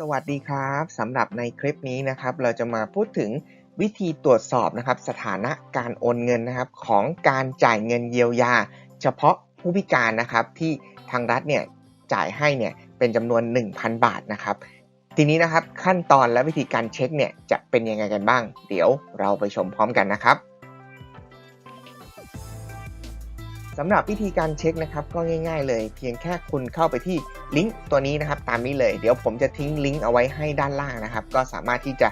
สวัสดีครับสำหรับในคลิปนี้นะครับ เราจะมาพูดถึงวิธีตรวจสอบนะครับสถานะการโอนเงินนะครับ ของการจ่ายเงินเยียวยา เฉพาะผู้พิการนะครับ ที่ทางรัฐเนี่ยจ่ายให้เนี่ยเป็นจำนวน 1,000 บาทนะครับ ทีนี้นะครับขั้นตอนและวิธีการเช็คเนี่ยจะเป็นยังไงกันบ้าง เดี๋ยวเราไปชมพร้อมกันนะครับ สำหรับวิธีการเช็คนะครับก็ง่าย ๆ เลย เพียงแค่คุณเข้าไปที่ลิงก์ตัวนี้นะครับ ตามนี้เลย เดี๋ยวผมจะทิ้งลิงก์เอาไว้ให้ด้านล่างนะครับ ก็สามารถที่จะ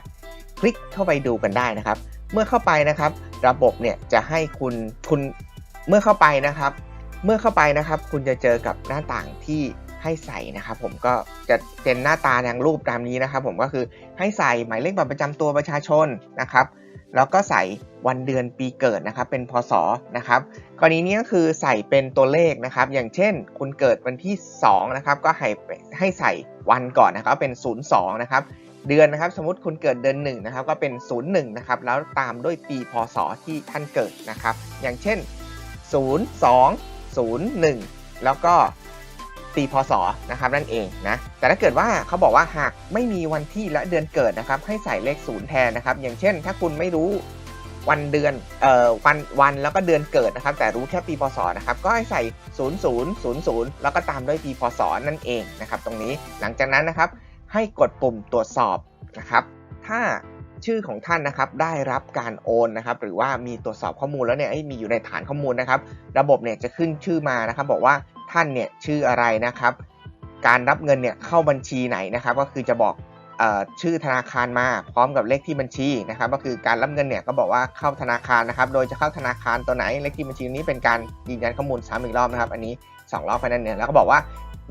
คลิกเข้าไปดูกันได้นะครับ เมื่อเข้าไปนะครับ ระบบเนี่ยจะให้คุณคุณเมื่อเข้าไปนะครับ เมื่อเข้าไปนะครับ คุณจะเจอกับหน้าต่างที่ ให้ใส่นะครับผมก็จะเป็นหน้าตาอย่างรูปตามนี้นะครับ ผมก็คือให้ใส่หมายเลขบัตรประจำตัวประชาชนนะครับแล้วก็ใส่วันเดือนปีเกิดนะครับ เป็นพศนะครับกรณีนี้ก็คือใส่เป็นตัวเลขนะครับ อย่างเช่น คุณเกิดวันที่2นะครับก็ให้ให้ใส่วันก่อนนะครับเป็น 02นะครับเดือนนะครับสมมติคุณเกิดเดือน1นะครับก็เป็น 01นะครับแล้วตามด้วยปีพศที่ท่านเกิดนะครับ อย่างเช่น 02 01 แล้วก็ ปีพศนะครับนั่นเองนะแต่ถ้าเกิดว่าเขาบอกว่าหากไม่มีวันที่และเดือนเกิดนะครับให้ใส่เลขศูนย์แทนนะครับอย่างเช่น ถ้าคุณไม่รู้วันเดือนเอ่อวันวันแล้วก็เดือนเกิดนะครับ แต่รู้แค่ปีพศนะครับก็ให้ใส่ 00 00 แล้วก็ตามด้วยปีพศนั่นเองนะครับ ตรงนี้หลังจากนั้นนะครับ ให้กดปุ่มตรวจสอบนะครับ ถ้าชื่อของท่านนะครับได้รับการโอนนะครับ หรือว่ามีตรวจสอบข้อมูลแล้วเนี่ยเอ้ยมีอยู่ในฐานข้อมูลนะครับ ระบบเนี่ยจะขึ้นชื่อมานะครับ บอกว่า ท่านเนี่ยชื่ออะไรนะครับ การรับเงินเนี่ยเข้าบัญชีไหนนะครับ ก็คือจะบอกออชื่อธนาคารมาพร้อมกับเลขที่บัญชีนะครับ ก็คือการรับเงินเนี่ยก็บอกว่าเข้าธนาคารนะครับ โดยจะเข้าธนาคารตัวไหนเลขที่บัญชีนี้เป็นการยืนยันข้อมูลซ้ำอีกรอบนะครับ อันนี้สองรอบไปนั่นเนี่ยแล้วก็บอกว่า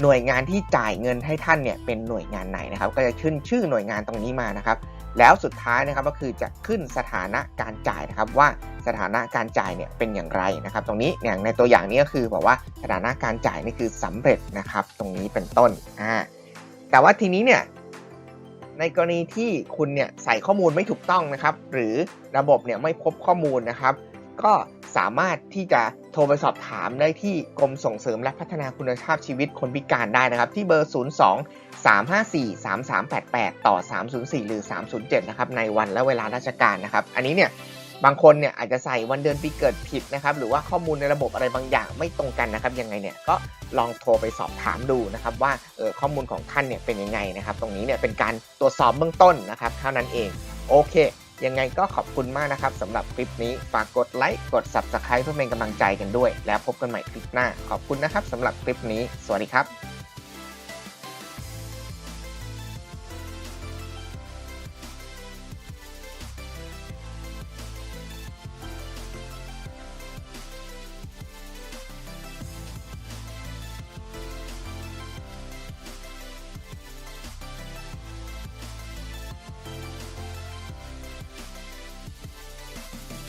หน่วยงานที่จ่ายเงินให้ท่านเนี่ยเป็นหน่วยงานไหนนะครับ ก็จะขึ้นชื่อหน่วยงานตรงนี้มานะครับ แล้วสุดท้ายนะครับก็คือจะขึ้นสถานะการจ่ายนะครับว่า สถานะการจ่ายเนี่ยเป็นอย่างไรนะครับตรงนี้อย่างในตัวอย่างนี้ก็คือบอกว่าสถานะการจ่ายนี่คือสำเร็จนะครับตรงนี้เป็นต้นอ่าแต่ว่าทีนี้เนี่ยในกรณีที่คุณเนี่ยใส่ข้อมูลไม่ถูกต้องนะครับ หรือระบบเนี่ยไม่พบข้อมูลนะครับ ก็สามารถที่จะโทรไปสอบถามได้ที่กรมส่งเสริมและพัฒนาคุณภาพชีวิตคนพิการได้นะครับ ที่เบอร์ 02 354 3388 ต่อ 304 หรือ 307 นะครับในวันและเวลาราชการนะครับ อันนี้เนี่ย บางคนเนี่ยอาจจะใส่วันเดือนปีเกิดผิดนะครับหรือว่าข้อมูลในระบบอะไรบางอย่างไม่ตรงกันนะครับยังไงเนี่ยก็ลองโทรไปสอบถามดูนะครับว่าเออข้อมูลของท่านเนี่ยเป็นยังไงนะครับตรงนี้เนี่ยเป็นการตรวจสอบเบื้องต้นนะครับเท่านั้นเองโอเค ยังไงก็ขอบคุณมากนะครับสำหรับคลิปนี้ฝากกดไลค์กด Subscribe เพื่อเป็นกำลังใจกันด้วย แล้วพบกันใหม่คลิปหน้า ขอบคุณนะครับสำหรับคลิปนี้ สวัสดีครับ